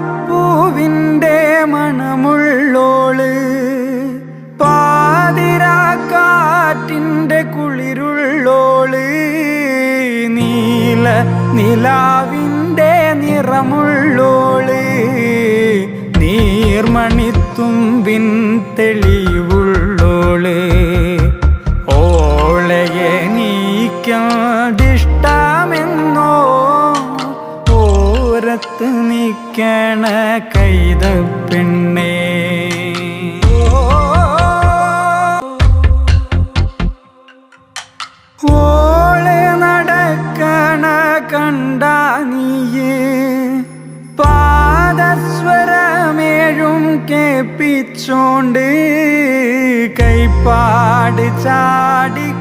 പാലപ്പൂവിന്റെ മണമുള്ളോൾ പാതിരാക്കാറ്റിന്റെ കുളിരുള്ളോൾ നീല നിലാവിന്റെ നിറമുള്ളോൾ നീർമണിത്തുമ്പിൻ തെളിവുള്ളോൾ. ഓളയെ നീക്കാതിഷ്ടമെന്നോ ഓരത്ത് നിൽക്കണ കൈത പെണ്ണേ ഓളെ നടക്കണ കണ്ട നീയേ. പാദസ്വരമേഴും കേപ്പിച്ചോണ്ട് കൈപ്പാട് ചാടിക്കടക്കണതാ